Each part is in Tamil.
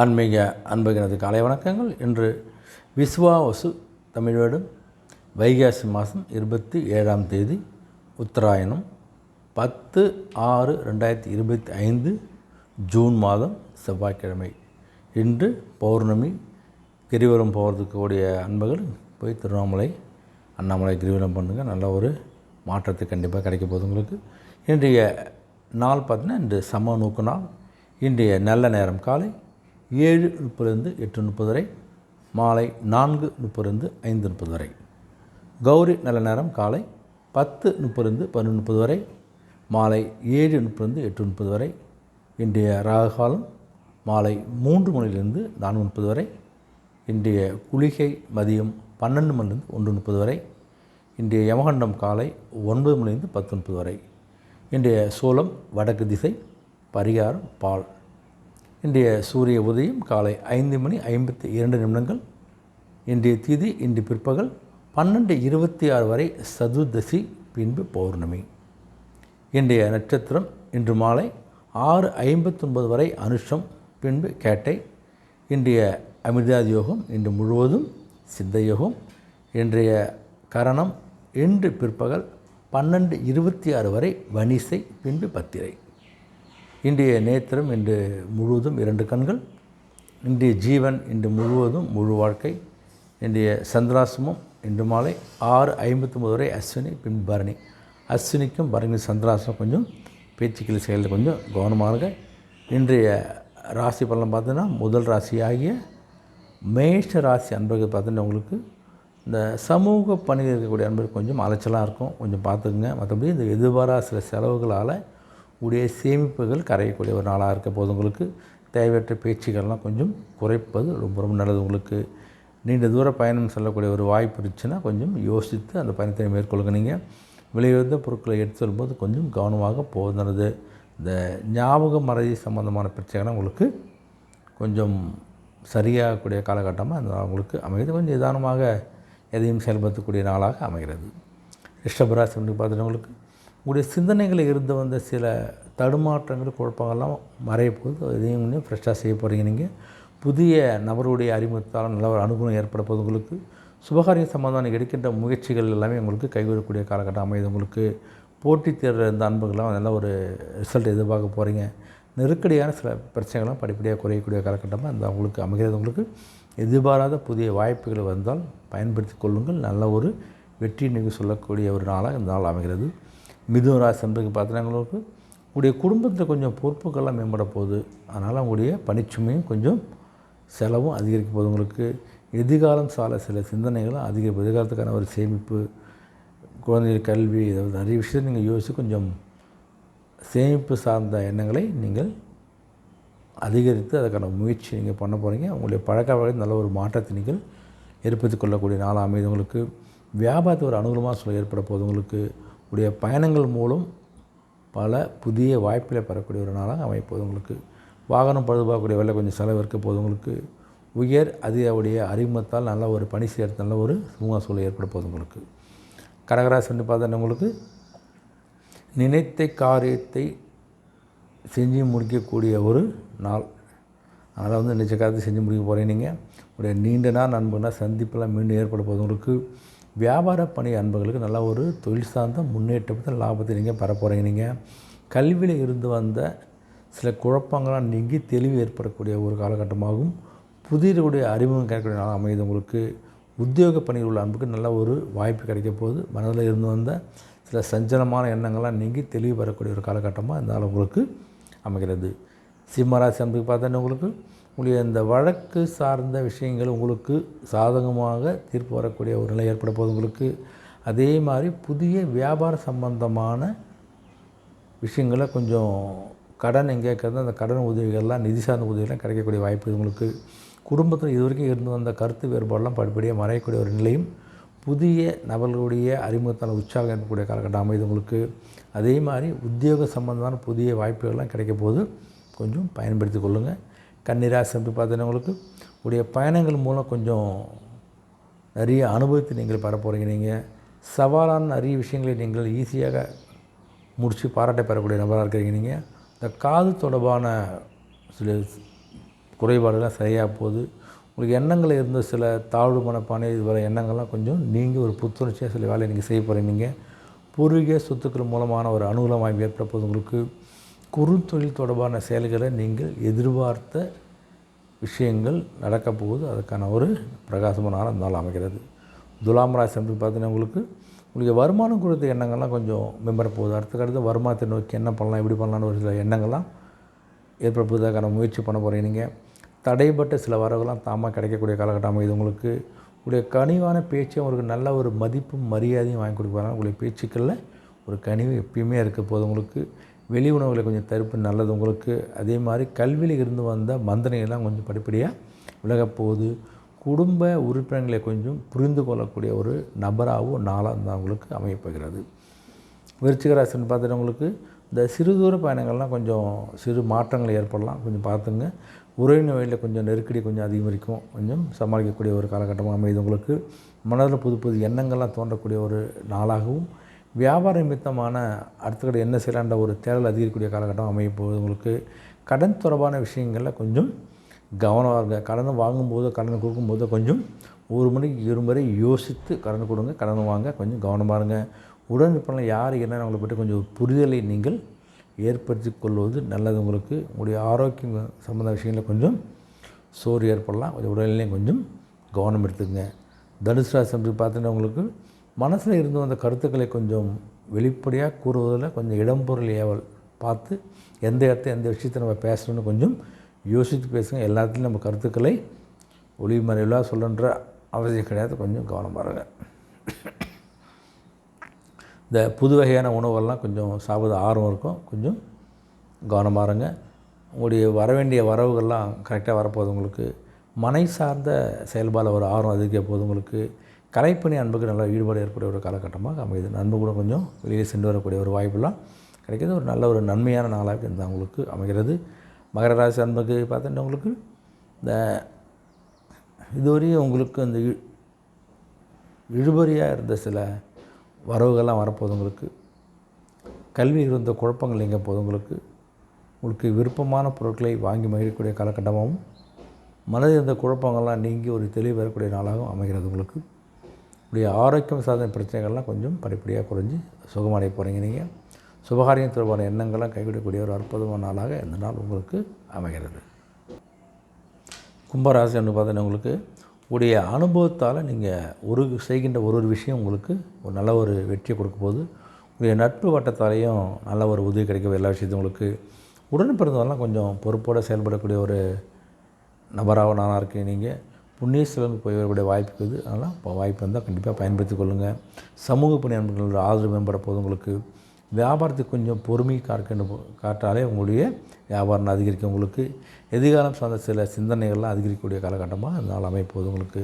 ஆன்மீக அன்பகினது காலை வணக்கங்கள். இன்று விஸ்வாவசு தமிழோடு வைகாசி மாதம் இருபத்தி ஏழாம் தேதி உத்தராயணம் பத்து ஆறு ரெண்டாயிரத்தி இருபத்தி ஐந்து ஜூன் மாதம் செவ்வாய்க்கிழமை. இன்று பௌர்ணமி கிரிவலம் போகிறதுக்கு கூடிய அன்பர்கள் போய் திருவண்ணாமலை அண்ணாமலை கிரிவலம் பண்ணுங்கள் நல்ல ஒரு மாற்றத்தை கண்டிப்பாக கிடைக்க போகுது உங்களுக்கு. இன்றைய நாள் பார்த்தீங்கன்னா இன்று சம நோக்கு நாள். இன்றைய நல்ல நேரம் காலை ஏழு முப்பதுலேருந்து எட்டு முப்பது வரை மாலை நான்கு முப்பதுலேருந்து ஐந்து முப்பது வரை. கௌரி நல்ல நேரம் காலை பத்து முப்பதுலேருந்து பன்னெண்டு முப்பது வரை மாலை ஏழு முப்பதுலேருந்து எட்டு முப்பது வரை. இன்றைய ராகுகாலம் மாலை மூன்று மணிலிருந்து நான்கு முப்பது வரை. இன்றைய குளிகை மதியம் பன்னெண்டு மணிலிருந்து ஒன்று முப்பது வரை. இன்றைய யமகண்டம் காலை ஒன்பது மணிலிருந்து பத்து முப்பது வரை. இன்றைய சோளம் வடக்கு திசை பரிகாரம் பால். இன்றைய சூரிய உதயம் காலை ஐந்து மணி ஐம்பத்தி இரண்டு நிமிடங்கள். இன்றைய திதி இன்று பிற்பகல் பன்னெண்டு இருபத்தி ஆறு வரை சதுர்தசி பின்பு பௌர்ணமி. இன்றைய நட்சத்திரம் இன்று மாலை ஆறு ஐம்பத்தொன்பது வரை அனுஷம் பின்பு கேட்டை. இன்றைய அமிர்தாதி யோகம் இன்று முழுவதும் சித்த யோகம் இன்றைய கரணம் இன்று பிற்பகல் பன்னெண்டு இருபத்தி ஆறு வரை வனிசை பின்பு பத்திரை. இன்றைய நேத்திரம் இன்று முழுவதும் இரண்டு கண்கள் இன்றைய ஜீவன் இன்று முழுவதும் முழு வாழ்க்கை இன்றைய சந்திராசமும் இன்று மாலை ஆறு ஐம்பத்தொம்பது வரை அஸ்வினி பின் பரணி. அஸ்வினிக்கும் பரணி சந்திராசம் கொஞ்சம் பேச்சுக்கள் செயலில் கொஞ்சம் கவனமாக இன்றைய ராசி பலன் பார்த்தீங்கன்னா முதல் ராசியாகிய மேஷ ராசி அன்பர்கள் பார்த்தீங்கன்னா உங்களுக்கு இந்த சமூக பணியில் இருக்கக்கூடிய அன்பர்கள் கொஞ்சம் அலைச்சலாக இருக்கும். கொஞ்சம் பார்த்துக்குங்க. மற்றபடி இந்த எதிர்பாரா சில செலவுகளால் உடைய சேமிப்புகள் கரையக்கூடிய ஒரு நாளாக இருக்க போது உங்களுக்கு தேவையற்ற பேச்சுக்கள்லாம் கொஞ்சம் குறைப்பது ரொம்ப ரொம்ப நல்லது. உங்களுக்கு நீண்ட தூர பயணம் செல்லக்கூடிய ஒரு வாய்ப்பு இருந்துச்சுன்னா கொஞ்சம் யோசித்து அந்த பயணத்தை மேற்கொள்ளுங்க. நீங்கள் விலையுயர்ந்த பொருட்களை எடுத்து வரும்போது கொஞ்சம் கவனமாக போவது இந்த ஞாபக மறதி சம்பந்தமான பிரச்சனைகள்லாம் உங்களுக்கு கொஞ்சம் சரியாகக்கூடிய காலகட்டமாக அந்த உங்களுக்கு அமைகிறது. கொஞ்சம் நிதானமாக எதையும் செயல்படுத்தக்கூடிய நாளாக அமைகிறது. ரிஷபராசி வந்து பார்த்தீங்கன்னா உங்களுடைய சிந்தனைகளில் இருந்து வந்த சில தடுமாற்றங்கள் குழப்பங்கள்லாம் மறைய போகுது. இதையும் ஃப்ரெஷ்ஷாக செய்ய போகிறீங்க நீங்கள் புதிய நபருடைய அறிமுகத்தால் நல்ல ஒரு அனுகூலம் ஏற்பட போது உங்களுக்கு. சுபகாரியம் சம்பந்தமான எடுக்கின்ற முயற்சிகள் எல்லாமே உங்களுக்கு கைவிடக்கூடிய காலகட்டம் அமையுது. உங்களுக்கு போட்டித் தேர்வில் இருந்த அன்புகள்லாம் நல்ல ஒரு ரிசல்ட் எதிர்பார்க்க போகிறீங்க நெருக்கடியான சில பிரச்சனைகள்லாம் படிப்படியாக குறையக்கூடிய காலகட்டமாக அந்த உங்களுக்கு அமைகிறது. உங்களுக்கு எதிர்பாராத புதிய வாய்ப்புகள் வந்தால் பயன்படுத்தி கொள்ளுங்கள். நல்ல ஒரு வெற்றி நிகழ்வு சொல்லக்கூடிய ஒரு நாளாக இந்த நாள் அமைகிறது. மிதுன ராசி என்பதுக்கு பார்த்தீங்கன்னா உங்களுடைய குடும்பத்தில் கொஞ்சம் பொறுப்புகள்லாம் மேம்பட போகுது. அதனால் உங்களுடைய பணிச்சுமையும் கொஞ்சம் செலவும் அதிகரிக்க போகுது. உங்களுக்கு எதிர்காலம் சால சில சிந்தனைகளும் அதிகரிப்பு எதிர்காலத்துக்கான ஒரு சேமிப்பு குழந்தைகள் கல்வி ஏதாவது நிறைய விஷயத்தை நீங்கள் யோசித்து கொஞ்சம் சேமிப்பு சார்ந்த எண்ணங்களை நீங்கள் அதிகரித்து அதற்கான முயற்சி நீங்கள் பண்ண போகிறீங்க உங்களுடைய பழக்க வகையில் நல்ல ஒரு மாற்றத்தை நீங்கள் ஏற்படுத்தி கொள்ளக்கூடிய நாளாக அமைது உங்களுக்கு வியாபாரத்தை ஒரு அனுகூலமாக சொல்ல ஏற்பட போகுது. உங்களுக்கு உடைய பயணங்கள் மூலம் பல புதிய வாய்ப்புகளை பெறக்கூடிய ஒரு நாளாக அமைப்போது. உங்களுக்கு வாகனம் பழுதுபார்க்கக்கூடிய வேலை கொஞ்சம் செலவு இருக்க போது உங்களுக்கு உயர் அதிகாவுடைய அறிமுகத்தால் நல்ல ஒரு பணி செய்கிறது நல்ல ஒரு சுமூக சூழல் ஏற்பட போகுது உங்களுக்கு. கடகராசி வந்து பார்த்தா உங்களுக்கு? நினைத்த காரியத்தை செஞ்சு முடிக்கக்கூடிய ஒரு நாள். அதனால் வந்து நிச்சய காலத்தை செஞ்சு முடிக்க போகிறீங்க நீங்கள் உடைய நீண்ட நாள் நண்பனா சந்திப்பெல்லாம் மீண்டும் ஏற்பட போகுது உங்களுக்கு. வியாபார பணி அன்பர்களுக்கு நல்ல ஒரு தொழில் சார்ந்த முன்னேற்றத்தை லாபத்தை நீங்கள் பெற போகிறீங்க நீங்கள் கல்வியில் இருந்து வந்த சில குழப்பங்களாக நீங்கி தெளிவு ஏற்படக்கூடிய ஒரு காலகட்டமாகவும் புதியருடைய அறிமுகம் கிடைக்கக்கூடிய நாள் அமையுது உங்களுக்கு. உத்தியோக பணியில் உள்ள அன்புக்கு நல்ல ஒரு வாய்ப்பு கிடைக்க போகுது. மனதில் இருந்து வந்த சில சஞ்சலமான எண்ணங்கள்லாம் நீங்கி தெளிவு பெறக்கூடிய ஒரு காலகட்டமாக இந்த நாள் உங்களுக்கு அமைகிறது. சிம்மராசி அன்புக்கு பார்த்தோன்னா உங்களுக்கு? உங்களுடைய இந்த வழக்கு சார்ந்த விஷயங்கள் உங்களுக்கு சாதகமாக தீர்ப்பு வரக்கூடிய ஒரு நிலை ஏற்பட போகுது உங்களுக்கு. அதே மாதிரி புதிய வியாபார சம்பந்தமான விஷயங்களை கொஞ்சம் கடன் எங்கே இருக்கிறது அந்த கடன் உதவிகள்லாம் நிதி சார்ந்த உதவிகள்லாம் கிடைக்கக்கூடிய வாய்ப்பு உங்களுக்கு. குடும்பத்தில் இது வரைக்கும் இருந்து வந்த கருத்து வேறுபாடெல்லாம் படிப்படியாக மறையக்கூடிய ஒரு நிலையும் புதிய நபர்களுடைய அறிமுகத்தால் உற்சாகம் ஏற்படக்கூடிய காலகட்டம் அமைது உங்களுக்கு. அதே மாதிரி உத்தியோக சம்பந்தமான புதிய வாய்ப்புகள்லாம் கிடைக்க போது கொஞ்சம் பயன்படுத்தி கொள்ளுங்கள் கன்னிராசி அப்படி பார்த்தீங்கன்னா உங்களுக்கு உடைய பயணங்கள் மூலம் கொஞ்சம் நிறைய அனுபவத்தை நீங்கள் பெற போகிறீங்க நீங்கள் சவாலான நிறைய விஷயங்களை நீங்கள் ஈஸியாக முடித்து பாராட்டை பெறக்கூடிய நபராக இருக்கிறீங்க நீங்கள் இந்த காது தொடர்பான சில குறைபாடுலாம் சரியாக போகுது. உங்களுக்கு எண்ணங்கள் இருந்த சில தாழ்வு மனப்பானை இது வர எண்ணங்கள்லாம் கொஞ்சம் நீங்கள் ஒரு புத்துணர்ச்சியாக சில வேலையை நீங்கள் செய்ய போகிறீங்க பூர்வீக சொத்துக்கள் மூலமான ஒரு அனுகூலம் வாய்ப்பு ஏற்பட போது உங்களுக்கு. குறுந்தொழில் தொடர்பான செயல்களை நீங்கள் எதிர்பார்த்த விஷயங்கள் நடக்கப் போகுது. அதுக்கான ஒரு பிரகாசமான நாள் அந்த நாள் அமைகிறது. துலாம் ராசி என்று பார்த்தீங்கன்னா உங்களுக்கு உங்களுக்கு வருமானம் குறித்த எண்ணங்கள்லாம் கொஞ்சம் மெம்பர் போகுது. அடுத்த வருமானத்தை நோக்கி என்ன பண்ணலாம் எப்படி பண்ணலான்னு ஒரு சில எண்ணங்கள்லாம் ஏற்படுவதற்கான முயற்சி பண்ண போகிறீங்க நீங்கள் தடைப்பட்ட சில வரவுகள்லாம் தாமாக கிடைக்கக்கூடிய காலகட்டம் இது உங்களுக்கு. உங்களுடைய கனிவான பேச்சு அவருக்கு நல்ல ஒரு மதிப்பும் மரியாதையும் வாங்கி கொடுப்பாங்க. உங்களுடைய பேச்சுக்களில் ஒரு கனிவு எப்பயுமே இருக்க போது உங்களுக்கு. வெளி உணவுகளை கொஞ்சம் தடுப்பு நல்லது. உங்களுக்கு அதே மாதிரி கல்வியில் இருந்து வந்த மந்தனைகள்லாம் கொஞ்சம் படிப்படியாக விலகப்போகுது. குடும்ப உறுப்பினர்களை கொஞ்சம் புரிந்து கொள்ளக்கூடிய ஒரு நபராகவும் நாளாக தான் உங்களுக்கு அமையப்போகிறது விருச்சிக பார்த்துட்டவங்களுக்கு பார்த்துட்டு உங்களுக்கு இந்த சிறு தூர பயணங்கள்லாம் கொஞ்சம் சிறு மாற்றங்கள் ஏற்படலாம். கொஞ்சம் பார்த்துங்க. உறவின வழியில் கொஞ்சம் நெருக்கடி கொஞ்சம் அதிகரிக்கும். கொஞ்சம் சமாளிக்கக்கூடிய ஒரு காலகட்டமாக அமையுது உங்களுக்கு. மனதில் புது புது எண்ணங்கள்லாம் தோன்றக்கூடிய ஒரு நாளாகவும் வியாபார நிமித்தமான அடுத்த என்ன செய்யலான்ற ஒரு தேடல் அதிகரிக்கக்கூடிய காலகட்டம் அமையும் போது உங்களுக்கு கடன் தொடர்பான விஷயங்களில் கொஞ்சம் கவனமாக இருங்க. கடனை வாங்கும்போது கடனை கொடுக்கும்போது கொஞ்சம் ஒரு மணிக்கு இருமுறை யோசித்து கடன் கொடுங்க கடன் வாங்க கொஞ்சம் கவனமாக இருங்க. உடன் இருப்பவங்க யார் என்ன அவங்களை பற்றி கொஞ்சம் புரிதலை நீங்கள் ஏற்படுத்தி கொள்வது நல்லது. உங்களுக்கு உங்களுடைய ஆரோக்கியம் சம்மந்த விஷயங்களில் கொஞ்சம் சோறு ஏற்படலாம். கொஞ்சம் உடல்நிலையும் கொஞ்சம் கவனம் எடுத்துக்கங்க. தனுசு ராசி அப்படி பார்த்தீங்கன்னா உங்களுக்கு மனசில் இருந்து வந்த கருத்துக்களை கொஞ்சம் வெளிப்படையாக கூறுவதில் கொஞ்சம் இடம்பொருள் ஏவல் பார்த்து எந்த இடத்த எந்த விஷயத்தை நம்ம பேசணும்னு கொஞ்சம் யோசித்து பேசுங்க. எல்லாத்துலேயும் நம்ம கருத்துக்களை ஒளிமறைவாக சொல்லுன்ற அவசியம் கிடையாது. கொஞ்சம் கவனம் பாருங்க. இந்த புது வகையான உணவெல்லாம் கொஞ்சம் சாப்பிட ஆர்வம் இருக்கும். கொஞ்சம் கவனமாக இருங்க உங்களுடைய வர வேண்டிய வரவுகள்லாம் கரெக்டாக வரப்போகுது உங்களுக்கு. மனை சார்ந்த செயல்பாடு ஒரு ஆர்வம் அதிக போகுது உங்களுக்கு. கலைப்பணி அன்புக்கு நல்ல ஈடுபாடு ஏற்படைய ஒரு காலகட்டமாக அமையுது. அன்பு கூட கொஞ்சம் வெளியே சென்று வரக்கூடிய ஒரு வாய்ப்புலாம் கிடைக்கிது ஒரு நல்ல ஒரு நன்மையான நாளாக இந்த உங்களுக்கு அமைகிறது. மகர ராசி அன்புக்கு பார்த்தீங்கன்னா உங்களுக்கு இந்த இதுவரையும் உங்களுக்கு அந்த இழுபறியாக இருந்த சில வரவுகள்லாம் வரப்போகுது உங்களுக்கு. கல்வி இருந்த குழப்பங்கள் எங்கே போகுது உங்களுக்கு. உங்களுக்கு விருப்பமான பொருட்களை வாங்கி மகிழக்கூடிய காலகட்டமாகவும் மனதில் இருந்த குழப்பங்கள்லாம் நீங்கி ஒரு தெளிவு வரக்கூடிய நாளாகவும் அமைகிறது உங்களுக்கு. உடைய ஆரோக்கியம் சார்ந்த பிரச்சனைகள்லாம் கொஞ்சம் படிப்படியாக குறைஞ்சி சுகமடைய போகிறீங்க நீங்கள் சுபகாரியம் தொடர்பான எண்ணங்கள்லாம் கைவிடக்கூடிய ஒரு அற்புதமான நாளாக இந்த நாள் உங்களுக்கு அமைகிறது. கும்பராசி என்று பார்த்தீங்கன்னா உங்களுக்கு உடைய அனுபவத்தால் நீங்கள் ஒரு செய்கின்ற ஒரு ஒரு விஷயம் உங்களுக்கு ஒரு நல்ல ஒரு வெற்றியை கொடுக்க போது உடைய நட்பு வட்டத்தாலேயும் நல்ல ஒரு உதவி கிடைக்கும் எல்லா விஷயத்தையும் உங்களுக்கு. உடன் பிறந்தவரெல்லாம் கொஞ்சம் பொறுப்போடு செயல்படக்கூடிய ஒரு நபராக நானாக இருக்கேன் நீங்கள் புண்ணிய போய் வரக்கூடிய வாய்ப்பு இருக்குது. அதனால் இப்போ வாய்ப்பு இருந்தால் கண்டிப்பாக பயன்படுத்தி கொள்ளுங்கள் சமூக பணி ஆதரவு மேம்பட போது உங்களுக்கு. வியாபாரத்துக்கு கொஞ்சம் பொறுமை காக்கணும் காட்டாலே உங்களுடைய வியாபாரம் அதிகரிக்கும் உங்களுக்கு. எதிர்காலம் சார்ந்த சில சிந்தனைகள்லாம் அதிகரிக்கக்கூடிய காலகட்டமாக அதனால் அமைப்போது உங்களுக்கு.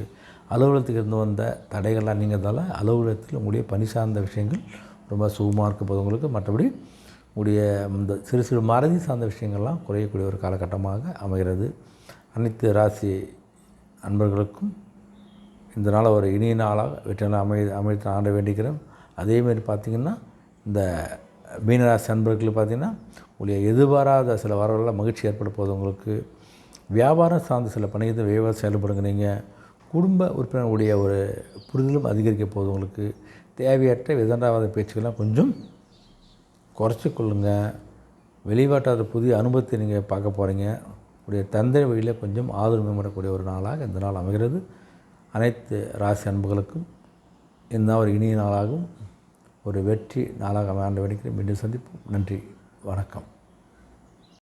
அலுவலகத்துக்கு இருந்து வந்த தடைகள்லாம் நீங்கிறதால அலுவலகத்தில் உங்களுடைய பணி சார்ந்த விஷயங்கள் ரொம்ப சுகமாக இருக்க போது உங்களுக்கு. மற்றபடி உங்களுடைய இந்த சிறு சிறு மறதி சார்ந்த விஷயங்கள்லாம் குறையக்கூடிய ஒரு காலகட்டமாக அமைகிறது. அனைத்து ராசி அன்பர்களுக்கும் இந்த நாள் ஒரு இனிய நாளாக வெற்றி நாள் அமை அமைத்து ஆண்ட வேண்டிக்கிறேன் அதேமாரி பார்த்திங்கன்னா இந்த மீனராசி அன்பர்களுக்கு பார்த்திங்கன்னா உங்களுடைய எதிர்பாராத சில வரவுகளில் மகிழ்ச்சி ஏற்பட போகுது உங்களுக்கு. வியாபாரம் சார்ந்த சில பணிகளை விரைவாக செயல்படுங்க நீங்கள் குடும்ப உறுப்பினர்களுடைய ஒரு புரிதலும் அதிகரிக்க போகுது உங்களுக்கு. தேவையற்ற விதண்டாவாத பேச்சுக்கெல்லாம் கொஞ்சம் குறைச்சி வெளிவாட்டாத புதிய அனுபவத்தை நீங்கள் பார்க்க போகிறீங்க உடைய தந்தை வழியில் கொஞ்சம் ஆதரவு மேம்படக்கூடிய ஒரு நாளாக இந்த நாள் அமைகிறது. அனைத்து ராசி அன்புகளுக்கும் இந்த நாள் ஒரு இனிய நாளாகவும் ஒரு வெற்றி நாளாக அமைய வேண்டிக்கிறேன் மீண்டும் சந்திப்போம். நன்றி. வணக்கம்.